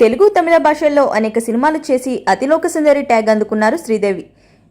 తెలుగు తమిళ భాషల్లో అనేక సినిమాలు చేసి అతిలోక సుందరి ట్యాగ్ అందుకున్నారు శ్రీదేవి.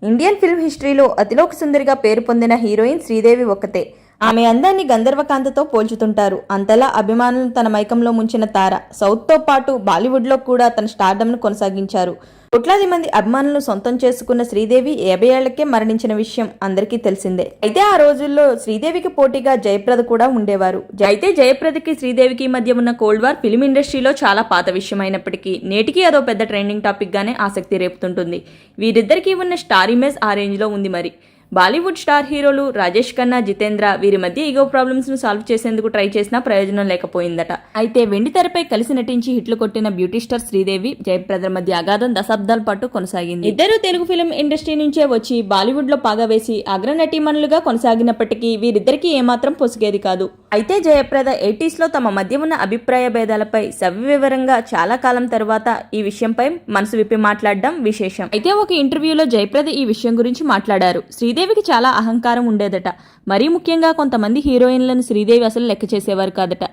ఇండియన్ ఫిల్మ్ హిస్టరీలో అతిలోక సుందరిగా పేరు పొందిన హీరోయిన్ శ్రీదేవి ఒక్కతే. ఆమె అందాన్ని గంధర్వకాంతతో పోల్చుతుంటారు. అంతలా అభిమానులను తన మైకంలో ముంచిన తార. సౌత్తో పాటు బాలీవుడ్లో కూడా తన స్టార్డమ్ను కొనసాగించారు. కోట్లాది మంది అభిమానులను సొంతం చేసుకున్న శ్రీదేవి యాభై ఏళ్ళకే మరణించిన విషయం అందరికీ తెలిసిందే. అయితే ఆ రోజుల్లో శ్రీదేవికి పోటీగా జయప్రద కూడా ఉండేవారు. అయితే జయప్రదకి శ్రీదేవికి మధ్య ఉన్న కోల్డ్ వార్ ఫిలిం ఇండస్ట్రీలో చాలా పాత విషయం అయినప్పటికీ నేటికి అదో పెద్ద ట్రెండింగ్ టాపిక్ గానే ఆసక్తి రేపుతుంటుంది. వీరిద్దరికీ ఉన్న స్టార్ ఇమేజ్ ఆ రేంజ్లో ఉంది మరి. బాలీవుడ్ స్టార్ హీరోలు రాజేష్ ఖన్నా జితేంద్ర వీరి మధ్య ఈగో ప్రాబ్లమ్స్ను సాల్వ్ చేసేందుకు ట్రై చేసినా ప్రయోజనం లేకపోయిందట. అయితే వెండి తెరపై కలిసి నటించి హిట్లు కొట్టిన బ్యూటీ స్టార్ శ్రీదేవి జయప్రద మధ్య అగాధం దశాబ్దాల పాటు కొనసాగింది. ఇద్దరు తెలుగు ఫిలిం ఇండస్ట్రీ నుంచే వచ్చి బాలీవుడ్లో పాగా వేసి అగ్ర నటీమణులుగా కొనసాగినప్పటికీ వీరిద్దరికీ ఏమాత్రం పొసిగేది కాదు. అయితే జయప్రద ఎయిటీస్లో తమ మధ్య ఉన్న అభిప్రాయ భేదాలపై సవివరంగా చాలా కాలం తర్వాత ఈ విషయంపై మనసు విప్పి మాట్లాడడం విశేషం. అయితే ఒక ఇంటర్వ్యూలో జయప్రద ఈ విషయం గురించి మాట్లాడారు. శ్రీదేవికి చాలా అహంకారం ఉండేదట. మరీ ముఖ్యంగా కొంతమంది హీరోయిన్లను శ్రీదేవి అసలు లెక్క చేసేవారు కాదట.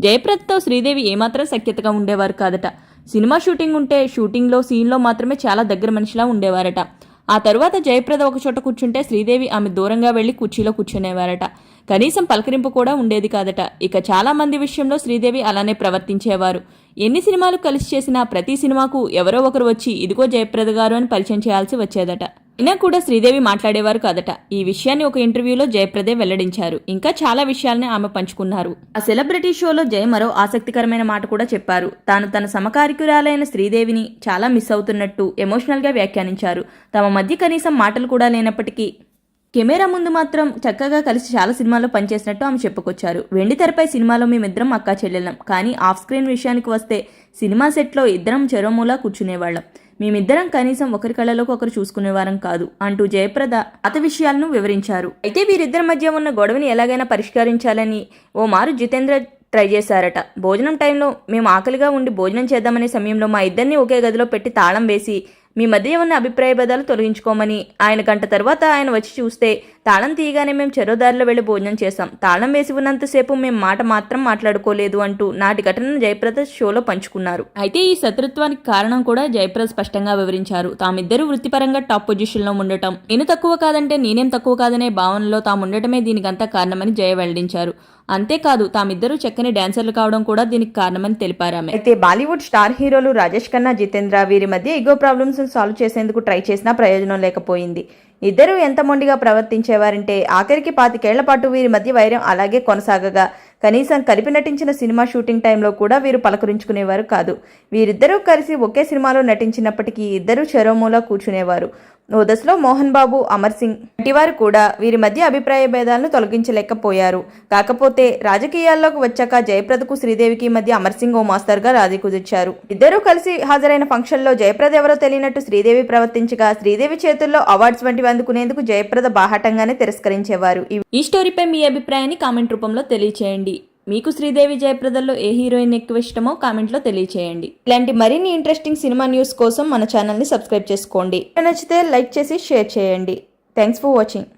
జయప్రదతో శ్రీదేవి ఏమాత్రం సఖ్యతగా ఉండేవారు కాదట. సినిమా షూటింగ్ ఉంటే షూటింగ్లో సీన్లో మాత్రమే చాలా దగ్గర మనిషిలా ఉండేవారట. ఆ తరువాత జయప్రద ఒక చోట కూర్చుంటే శ్రీదేవి ఆమె దూరంగా వెళ్ళి కుర్చీలో కూర్చునేవారట. కనీసం పలకరింపు కూడా ఉండేది కాదట. ఇక చాలా మంది విషయంలో శ్రీదేవి అలానే ప్రవర్తించేవారు. ఎన్ని సినిమాలు కలిసి చేసినా ప్రతి సినిమాకు ఎవరో ఒకరు వచ్చి ఇదిగో జయప్రద గారు అని పరిచయం చేయాల్సి వచ్చేదట. అయినా కూడా శ్రీదేవి మాట్లాడేవారు కాదట. ఈ విషయాన్ని ఒక ఇంటర్వ్యూలో జయప్రదే వెల్లడించారు. ఇంకా చాలా విషయాల్ని ఆమె పంచుకున్నారు. ఆ సెలబ్రిటీ షోలో జయ మరో ఆసక్తికరమైన మాట కూడా చెప్పారు. తాను తన సమకారికురాలైన శ్రీదేవిని చాలా మిస్ అవుతున్నట్టు ఎమోషనల్గా వ్యాఖ్యానించారు. తమ మధ్య కనీసం మాటలు కూడా లేనప్పటికీ కెమెరా ముందు మాత్రం చక్కగా కలిసి చాలా సినిమాల్లో పనిచేసినట్టు ఆమె చెప్పుకొచ్చారు. వెండి తెరపై సినిమాలో మేమిద్దరం అక్కా చెల్లెళ్ళం. కానీ ఆఫ్ స్క్రీన్ విషయానికి వస్తే సినిమా సెట్లో ఇద్దరం చెరోమూలా కూర్చునేవాళ్ళం. మేమిద్దరం కనీసం ఒకరి కళ్ళలోకి ఒకరు చూసుకునేవారం కాదు అంటూ జయప్రద అత విషయాలను వివరించారు. అయితే వీరిద్దరి మధ్య ఉన్న గొడవని ఎలాగైనా పరిష్కరించాలని ఓ మారు జితేంద్ర ట్రై చేశారట. భోజనం టైంలో మేము ఆకలిగా ఉండి భోజనం చేద్దామనే సమయంలో మా ఇద్దరిని ఒకే గదిలో పెట్టి తాళం వేసి మీ మధ్య ఉన్న అభిప్రాయ భేదాలు తొలగించుకోమని ఆయన గంట తర్వాత ఆయన వచ్చి చూస్తే తాళం తీయగానే మేము చెరోదారిలో వెళ్ళి భోజనం చేశాం. తాళం వేసి ఉన్నంతసేపు మేము మాట మాత్రం మాట్లాడుకోలేదు అంటూ నాటి ఘటనను జయప్రద షోలో పంచుకున్నారు. అయితే ఈ శత్రుత్వానికి కారణం కూడా జయప్రద స్పష్టంగా వివరించారు. తామిద్దరూ వృత్తిపరంగా టాప్ పొజిషన్లో ఉండటం. నేను తక్కువ కాదంటే నేనేం తక్కువ కాదనే భావనలో తాము ఉండటమే దీనికంతా కారణమని జయ వెల్లడించారు. అంతేకాదు తామిద్దరూ చక్కని డాన్సర్లు కావడం కూడా దీనికి కారణమని తెలిపారు ఆమె. అయితే బాలీవుడ్ స్టార్ హీరోలు రాజేష్ ఖన్నా జితేంద్ర వీరి మధ్య ఇగో ప్రాబ్లమ్స్ సాల్వ్ చేసేందుకు ట్రై చేసినా ప్రయోజనం లేకపోయింది. ఇద్దరూ ఎంత మొండిగా ప్రవర్తించేవారంటే ఆఖరికి పాతికేళ్ళ పాటు వీరి మధ్య వైరం అలాగే కొనసాగగా. కనీసం కలిపి నటించిన సినిమా షూటింగ్ టైంలో కూడా వీరు పలకరించుకునేవారు కాదు. వీరిద్దరూ కలిసి ఒకే సినిమాలో నటించినప్పటికీ ఇద్దరూ చెరోమూలా కూర్చునేవారు. ఓ దశలో మోహన్ బాబు అమర్ సింగ్ వంటివారు కూడా వీరి మధ్య అభిప్రాయ భేదాలను తొలగించలేకపోయారు. కాకపోతే రాజకీయాల్లోకి వచ్చాక జయప్రదకు శ్రీదేవికి మధ్య అమర్ సింగ్ ఓ మాస్టర్గా రాజీ కుదిర్చారు. ఇద్దరూ కలిసి హాజరైన ఫంక్షన్లో జయప్రద ఎవరో తెలియనట్టు శ్రీదేవి ప్రవర్తించగా శ్రీదేవి చేతుల్లో అవార్డ్స్ వంటివి అందుకునేందుకు జయప్రద బాహాటంగానే తిరస్కరించేవారు. ఈ స్టోరీపై మీ అభిప్రాయాన్ని కామెంట్ రూపంలో తెలియచేయండి. మీకు శ్రీదేవి జయప్రదల్లో ఏ హీరోయిన్ ఎక్కువ ఇష్టమో కామెంట్లో తెలియచేయండి. ఇలాంటి మరిన్ని ఇంట్రెస్టింగ్ సినిమా న్యూస్ కోసం మన ఛానల్ని సబ్స్క్రైబ్ చేసుకోండి. నచ్చితే లైక్ చేసి షేర్ చేయండి. Thanks for watching